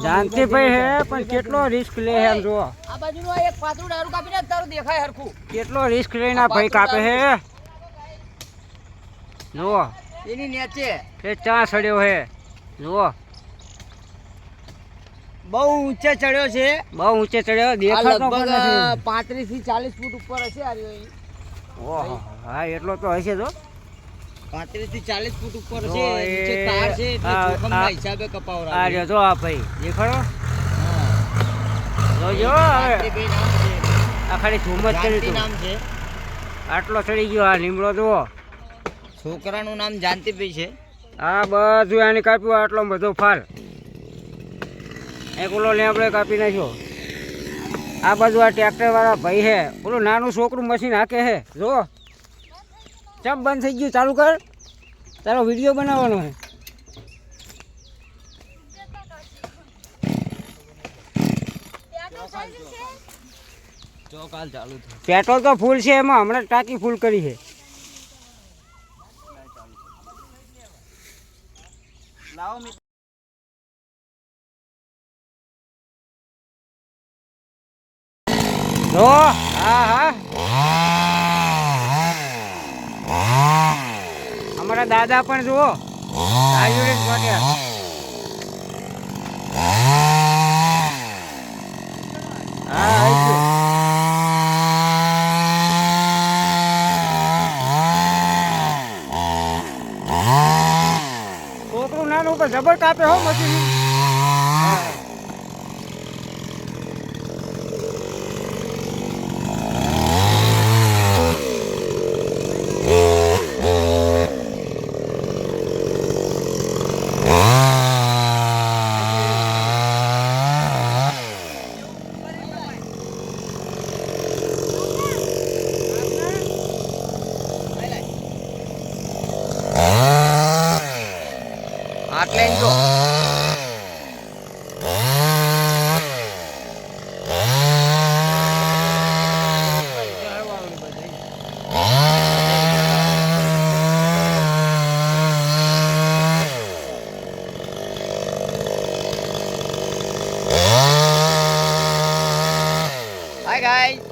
જાનતીભાઈ હે પણ કેટલો રિસ્ક લે હે જો આ બાજુનું આ એક પાતળું ડારું કાપીને જ તારું દેખાય હરખું. કેટલો રિસ્ક લઈને ભાઈ કાપે હે જુઓ. એની નીચે. તે ચા સડ્યો હે જુઓ. બહુ ઊંચે ચડ્યો છે. બહુ ઊંચે ચડ્યો દેખાતો પણ નથી. પાંત્રીસથી ચાલીસ ફૂટ ઉપર હશે આ રહ્યો. ઓહો હા એટલો તો હશે તો પાંત્રીસથી ચાલીસ ફૂટ ઉપર છે નીચે તાર છે એટલે આ- જોખમના આ- હિસાબે કપાવરા રહ્યો જો આ ભાઈ દેખાડો. જોજો હવે. આ ખાલી ઝુમત કર્યું નામ છે. આટલો ચડી ગયો આ લીમડો જુઓ. છોકરાનું નામ જાનતીભાઈ છે. આ બધું આને કાપ્યું આટલો બધો ફાલ. એક ઓલો ને આપણે કાપી નાખ્યો. આ બાજુ આ ટ્રેક્ટર વાળા ભાઈ હે ઓલું નાનું છોકરું મશીન હાકે હે જો ચમ બંધ થઈ ગયું? ચાલુ કર. તારો વીડિયો બનાવવાનો છે. પેટ્રોલ તો ફૂલ છે એમાં. હમણાં ટાંકી ફૂલ કરી છે. લાવો હા હા. અમારા દાદા પણ જુઓ. છોકરું નાનું પણ જબર કાપે હો મશીન આટલે જો હાય ગાઈસ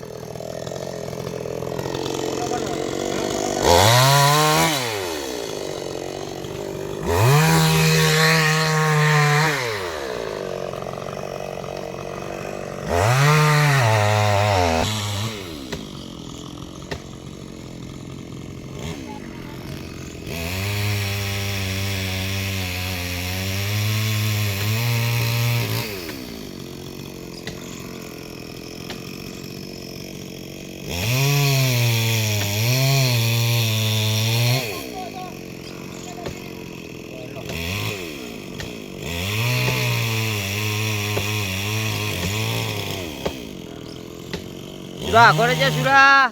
સુરા આગળ છે સુરા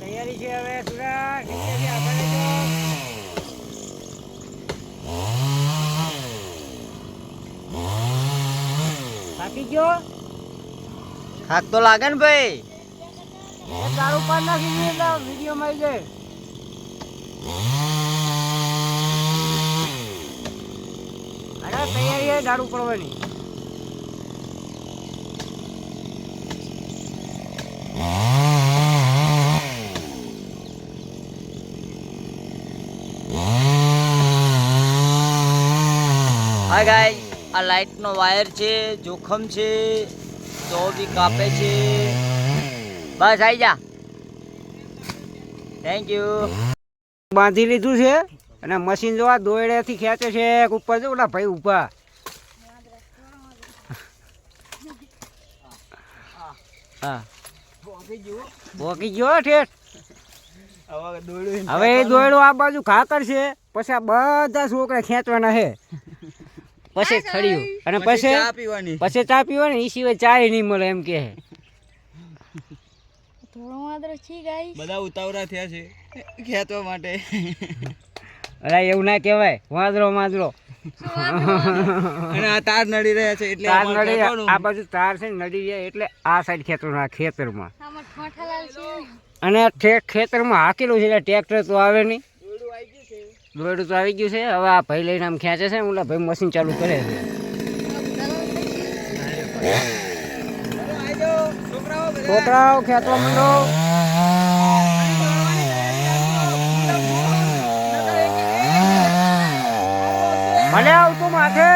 તૈયારી છે હવે સુરા. થાકી ગયો? થાક તો લાગે ને ભાઈ. દારૂ પાન નાખી દે એટલે વિડીયોમાં આવી જાય. અરે તૈયારી દારૂ પડવાની. હાય ગાય આ લાઇટનો વાયર છે જોખમ છે તો બી કાપે છે. બસ આવી જા. થેન્ક યુ બાંધી લીધું છે અને મશીન જોવા દોયડેથી ખેંચે છે એક ઉપર જો ઓલા ભાઈ ઊભા. હા. બોકી ગયો ઠેઠ. હવે દોયડું આ બાજુ ખાકર છે પછી આ બધા છોકરા ખેંચવાના છે. પછી ખડ્યું અને પછી પીવાની. પછી ચા પીવાની એ સિવાય ચાય નહીં મળે એમ કે. થોડો માત્ર છી ગાઈસ. બધા ઉતાવળા થયા છે ખેંચવા માટે. અરે એવું ના કહેવાય. વાંદરો વાંદરો અને આ તાર નડી રહ્યા છે એટલે તાર નડી. આ બાજુ તાર છે ને નડી જાય એટલે આ સાઈડ ખેતરમાં ખેતરમાં. અને ખેતરમાં હાકેલું છે એટલે ટ્રેક્ટર તો આવે નહીં. દોરડું તો આવી ગયું છે. હવે આ ભાઈ લઈને આમ ખેંચે છે ઓલા ભાઈ મશીન ચાલુ કરે છે. છોકરાઓ ખેંચવા માંડો ભલે આવતું માથે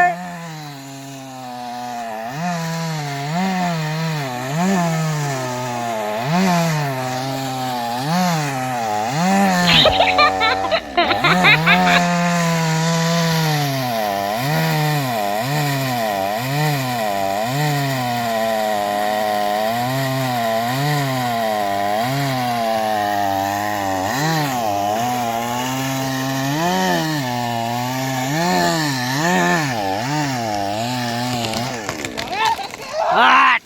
હાટ!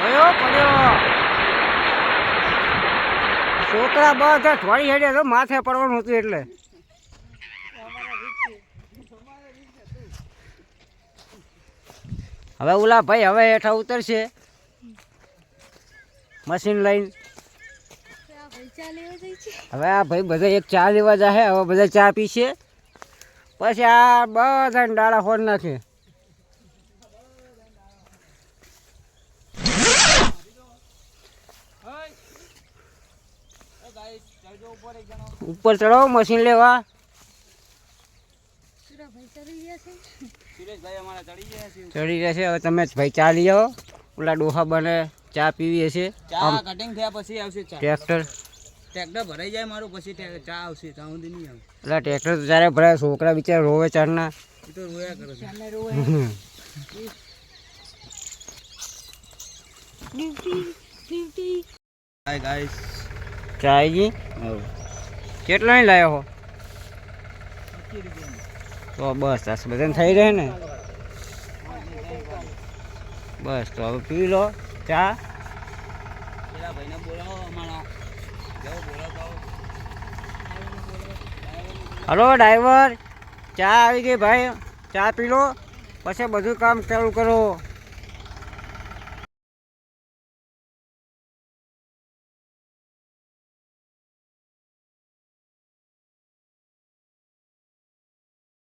ગયો છોકરા બધા થોડી હેડે તો માથે પડવાનું હતું એટલે. હવે ઓલા ભાઈ હવે હેઠા ઉતરશે. મશીન લઈને. હવે આ ભાઈ બધા એક ચા લેવા જાય હવે બધા ચા પીશે. પછી આ બધા ડાળા ફોડ નાખે. ઉપર ચડો મશીન લેવા. ચડી રહેશે છે હવે તમે ભાઈ ચા લઈ આવો. ઓલા ડોહા બને ચા પીવી હશે ચા કટિંગ થયા પછી આવશે ચા. ટ્રેક્ટર. ટ્રેક્ટર ભરાઈ જાય મારું પછી ચા આવશે ત્યાં સુધી નહીં આવે. એટલે ટ્રેક્ટર તો જ્યારે ભરાય છોકરા બિચારા રોવે એ તો રોયા કરે છે. ડ્યુટી ડ્યુટી હાય ગાઈસ ચા આવી. કેટલા લાવ્યો હો? તો બસ, આ બધાને થઈ રહે ને? બસ, તો હવે પી લો ચા. Hello, driver. ચા આવી ગઈ ભાઈ. ચા પી લો. પછી બધું કામ ચાલુ કરો.